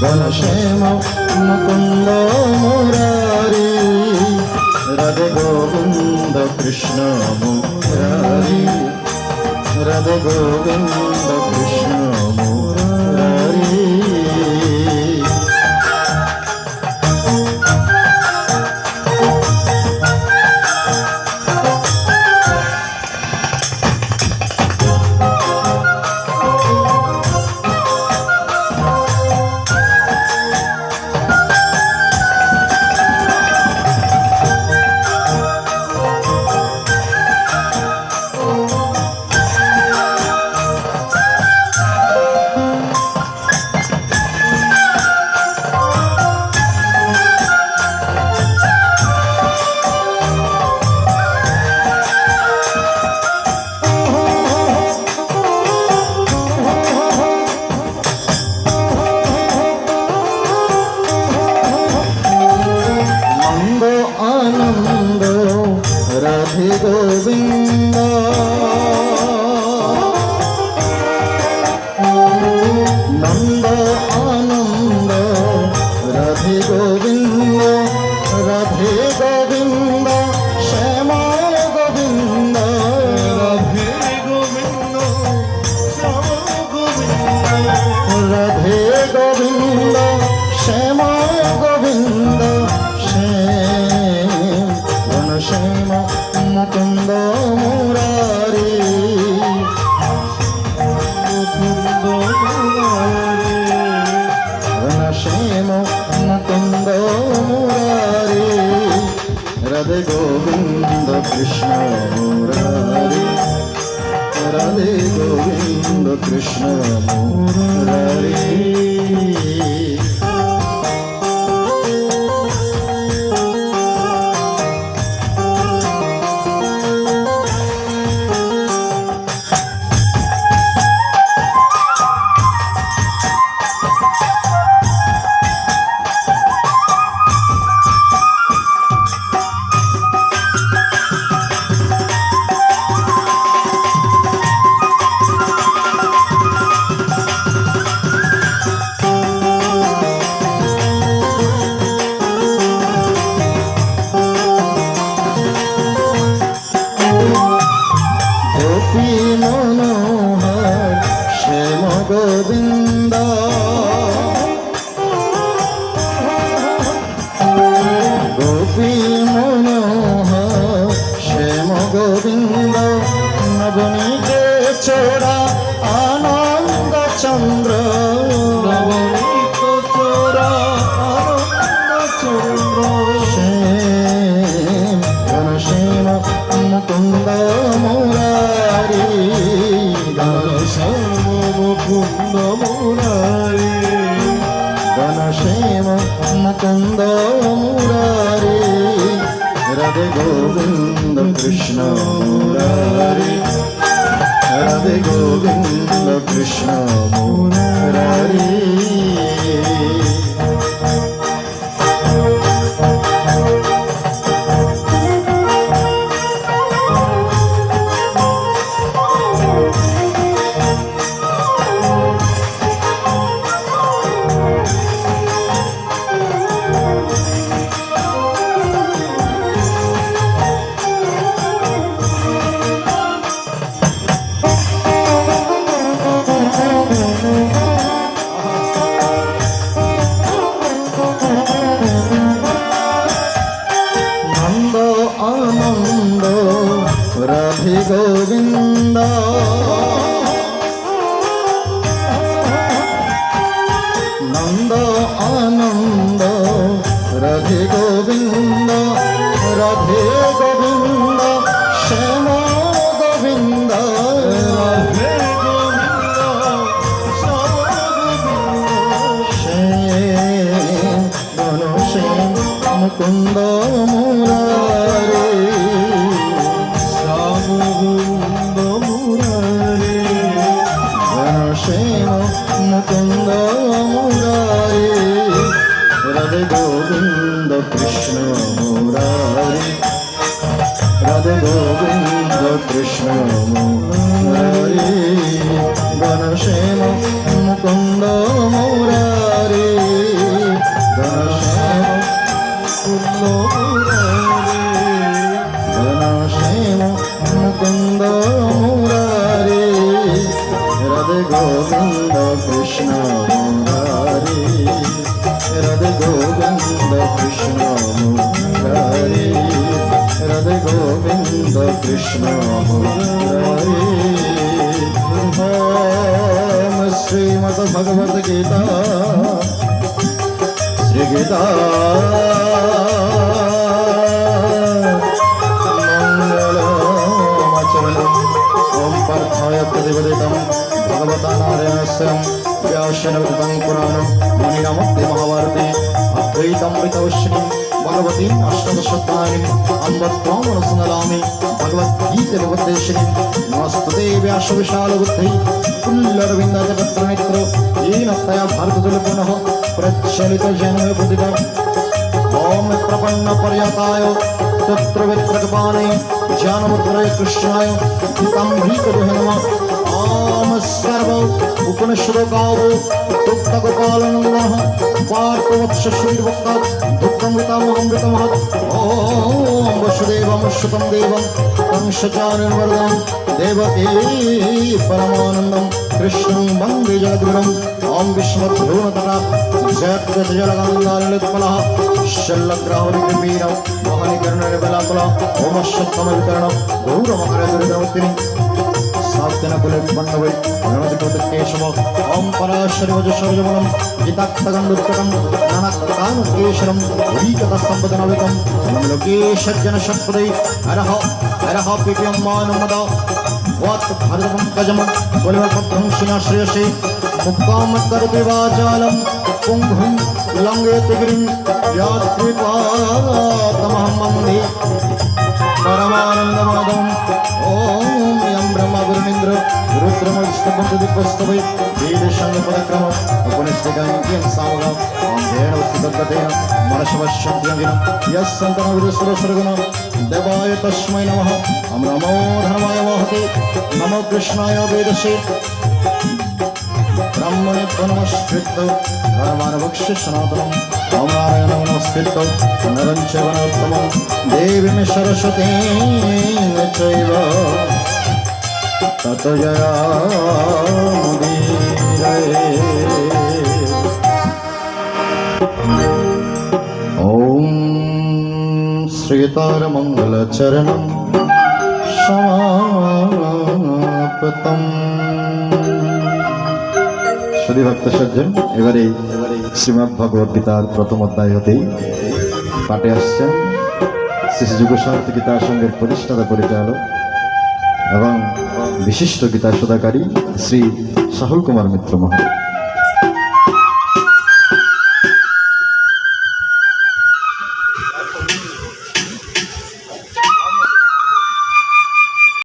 ঘনশ্যাম মুকুন্দ মুরারি রাধে গোবিন্দ কৃষ্ণ মুরারি রাধে গোবিন্দ কৃষ্ণ রাধে রাধে গোবিন্দ কৃষ্ণ মুরারি। রাধে গোবিন্দ কৃষ্ণ মুরারি। গোবিন্দ নবনীকে চোরা গোবিন্দ কৃষ্ণ মুকুন্দ মুরারে শ্যাম গোবিন্দ মুরারে ঘনশ্যাম মুকুন্দ মুরারে, রাধে গোবিন্দ কৃষ্ণ মুরারে, রাধে গোবিন্দ কৃষ্ণ মুরারি গণশ্যাম মুকুন্দ মুরারি। গোবিন্দ কৃষ্ণ মুরারি রাধে গোবিন্দ কৃষ্ণ মুরারি রাধে গোবিন্দ কৃষ্ণ মুরারি ওম শ্রীমদ ভগবদ্গীতা শ্রীগীতা अद्वैतमृतवश्यं भगवतीं अष्टदशोत्तरायणीम् अम्ब त्वामनुसन्दलामि भगवद्गीतमुपदेशिनीं नमस्तुते व्यासविशालबुद्धै पुल्लरविन्दजगत्रनेत्र येन तया भारतदुलपुनः प्रचलितजनमे बुद्धिता ॐ प्रपन्नपर्यताय तत्र वित्रकपाणे ज्ञानमुद्रय कृष्णाय गीतां भीकरुह नमः ॐ सर्व उपनिषदकावो दुग्धगोपालनन्दः पार्थवत्सश्रीर्वक्ता दुःखमृतमहमृतमहत् ॐ वसुदेवं श्रुतं देवं कंसचारिणवरदं देवकी परमानन्दं कृष्णं वन्दे जगद्गुरुम् ॐ সাস্তেনা কুলে বন্নবে রণদিকত কেশব ওম পরাশরি ভজ সরজবলম গীতাক্ষগন্ধুত্তকম নানাত্মকাম কেশরম হরিকতা সম্পদনবিকম লোকেশজ্জন সম্পদৈ হরহ হরহ পিপিয়ম মানমদ ওয়াত ভরদপঙ্কজম বলিবপত্রং শিনাশ্রেয়সে মুক্তামৎকরতি বাচালম পুঙ্গুম লঙ্গয়তে গিরিম ইয়াত্রিপাতমহম মন্দির পরিক্রম স্তম্ভদি প্রস্তবে বেদের সঙ্গে পরাক্রম উপনিষ্ঠিকাঙ্কিম সামগম অন্ধেন উত্তিদগ্ধতেন মনসবশ্যঙ্গিন ইয়ঃ সন্তনবিদুসুরসুরগুণম দেবায় তস্মৈ নমঃ। নমো ধর্মায় মহতে নমো কৃষ্ণায় বেদসে। ব্রাহ্মণে নমস্কৃত ধর্মানভক্ষ্য সনাতনম। ওম নারায়ণ নমস্কৃত নরঞ্চ বনোত্তম দেবী সরস্বতী, চৈব। তত জয় ওম শ্রীতারমঙ্গলচরণম সমাপতম। সজ্জন, এবারে শ্রীমদ ভগবত গীতার প্রথম অধ্যায় হতেই পাঠে আসছেন। শ্রী যুগশান্তি গীতা সঙ্গের প্রতিষ্ঠাতা পরিচালক বিশিষ্ট গীতা সদাকারী শ্রী সাহুল কুমার মিত্র মহারাজ